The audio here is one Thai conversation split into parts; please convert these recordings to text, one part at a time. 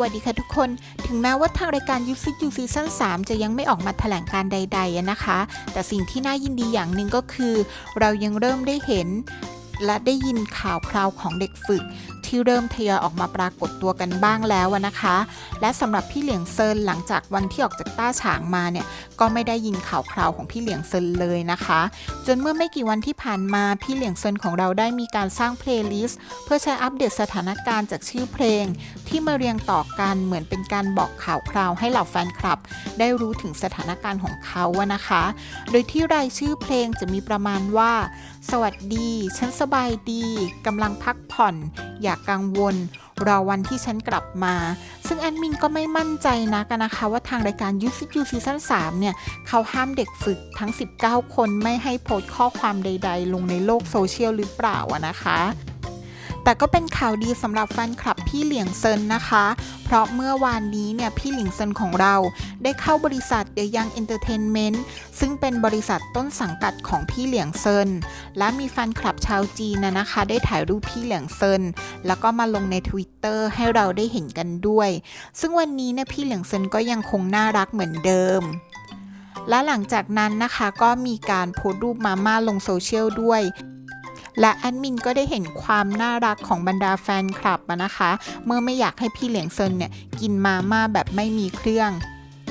วัสดีค่ะทุกคน ถึงแม้ว่าทางรายการยูซิยูซีซั่น3จะยังไม่ออกมาแถลงการใด ๆนะคะ แต่สิ่งที่น่ายินดีอย่างหนึ่งก็คือ เรายังเริ่มได้เห็นและได้ยินข่าวคราวของเด็กฝึก ที่เริ่มทยอยออกมาปรากฏตัวกันบ้างแล้วนะคะ และสำหรับพี่เหลียงเซินหลังจากวันที่ออกจากต้าฉางมาเนี่ยก็ไม่ได้ยินข่าวคราวของพี่เหลียงเซินเลยนะคะ จนเมื่อไม่กี่วันที่ผ่านมาพี่เหลียงเซินของเราได้มีการสร้างเพลย์ลิสต์เพื่อใช้อัปเดตสถานการณ์จากชื่อเพลง ที่มาเรียงต่อกันเหมือนเป็นการบอกข่าวคราวให้เหล่าแฟนคลับ ได้รู้ถึงสถานการณ์ของเขาอะนะคะ โดยที่รายชื่อเพลงจะมีประมาณว่า สวัสดี ฉันสบายดีกำลังพักผ่อน อยากกังวล รอวันที่ฉันกลับมา ซึ่งแอดมินก็ไม่มั่นใจนะกันนะคะว่าทางรายการยูซิยูซีซั่น3เนี่ย เขาห้ามเด็กฝึกทั้ง 19 คนไม่ให้โพสต์ข้อความใด ๆ ลงในโลกโซเชียลหรือเปล่านะคะ แต่ก็เป็นข่าวดีสำหรับแฟนคลับพี่เหลียงเซินนะคะ เพราะเมื่อวานนี้เนี่ยพี่เหลียงเซินของเราได้เข้าบริษัท The Young Entertainment ซึ่งเป็นบริษัทต้นสังกัดของพี่เหลียงเซิน และมีแฟนคลับชาวจีนนะนะคะ ได้ถ่ายรูปพี่เหลียงเซิน แล้วก็มาลงใน Twitter ให้เราได้เห็นกันด้วย ซึ่งวันนี้เนี่ยพี่เหลียงเซินก็ยังคงน่ารักเหมือนเดิมและหลังจากนั้นนะคะก็มีการโพสต์รูปมาม่าลงโซเชียลด้วย และแอดมินก็ได้เห็นความน่ารักของบรรดาแฟนคลับนะคะ เมื่อไม่อยากให้พี่เหลียงเซินเนี่ยกินมาม่าแบบไม่มีเครื่อง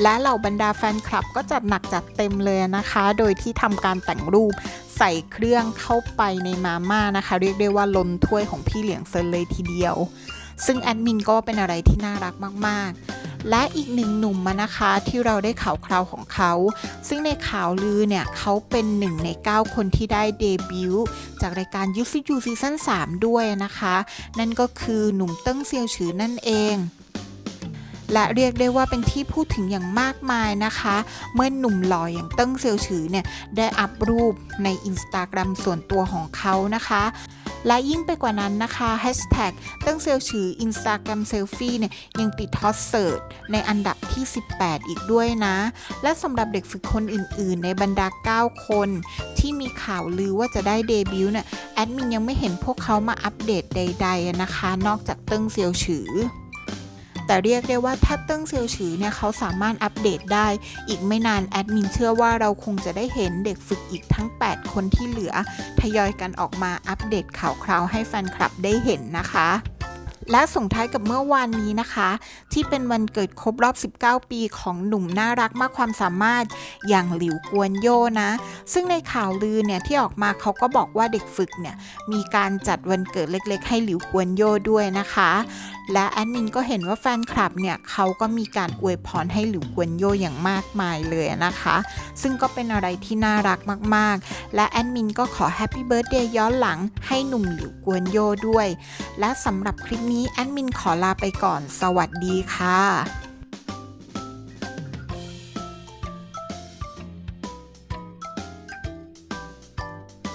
และเหล่าบรรดาแฟนคลับก็จัดหนักจัดเต็มเลยนะคะ โดยที่ทำการแต่งรูปใส่เครื่องเข้าไปในมาม่านะคะ เรียกได้ว่าล้นถ้วยของพี่เหลียงเซินเลยทีเดียว ซึ่งแอดมินก็เป็นอะไรที่น่ารักมาก ๆ และอีกหนึ่งหนุ่มมานะคะที่เราได้ข่าวคราวของเขา ซึ่งในข่าวลือเนี่ยเขาเป็นหนึ่งใน 9 คนที่ได้เดบิวต์จากรายการยูซิยูซีซั่น3ด้วยนะคะ นั่นก็คือหนุ่มเติ้งเซียวฉือนั่นเองและเรียกได้ว่าเป็นที่พูดถึงอย่างมากมายนะคะ เมื่อหนุ่มหล่ออย่างเติ้งเซียวฉือเนี่ย ได้อัพรูปในอินสตาแกรมส่วนตัวของเขานะคะ และยิ่งไปกว่านั้นนะคะ Hashtag เติ้งเซียวฉือ Instagram Selfie เนี่ยยังติดฮอตเสิร์ชในอันดับที่ 18 อีกด้วยนะ และสำหรับเด็กฝึกคนอื่นๆ ในบรรดา 9 คน ที่มีข่าวลือว่าจะได้เดบิวต์เนี่ยแอดมินยังไม่เห็นพวกเขามาอัปเดตใดๆนะคะ นอกจากเติ้งเซียวฉือ แต่เรียกได้ว่าถ้าเติ้งเซียวฉือเนี่ยเขาสามารถอัปเดตได้ อีกไม่นานแอดมินเชื่อว่าเราคงจะได้เห็นเด็กฝึกอีกทั้ง 8 คนที่เหลือ ทยอยกันออกมาอัปเดตข่าวคราวให้แฟนคลับได้เห็นนะคะ และส่งท้ายกับเมื่อวานนี้นะคะ ที่เป็นวันเกิดครบรอบ 19 ปีของหนุ่มน่ารักมากความสามารถอย่างหลิวกวนโยนะ ซึ่งในข่าวลือเนี่ยที่ออกมาเขาก็บอกว่าเด็กฝึกเนี่ยมีการจัดวันเกิดเล็กๆ ให้หลิวกวนโยด้วยนะคะ และแอดมินก็เห็นว่าแฟนคลับเนี่ยเขาก็มีการอวยพรให้หลิวกวนโยอย่างมากมายเลยนะคะ ซึ่งก็เป็นอะไรที่น่ารักมากๆ และแอดมินก็ขอแฮปปี้เบิร์ดเดย์ย้อนหลังให้หนุ่มหลิวกวนโยด้วย และสำหรับคลิปนี้แอดมินขอลาไปก่อน สวัสดีค่ะ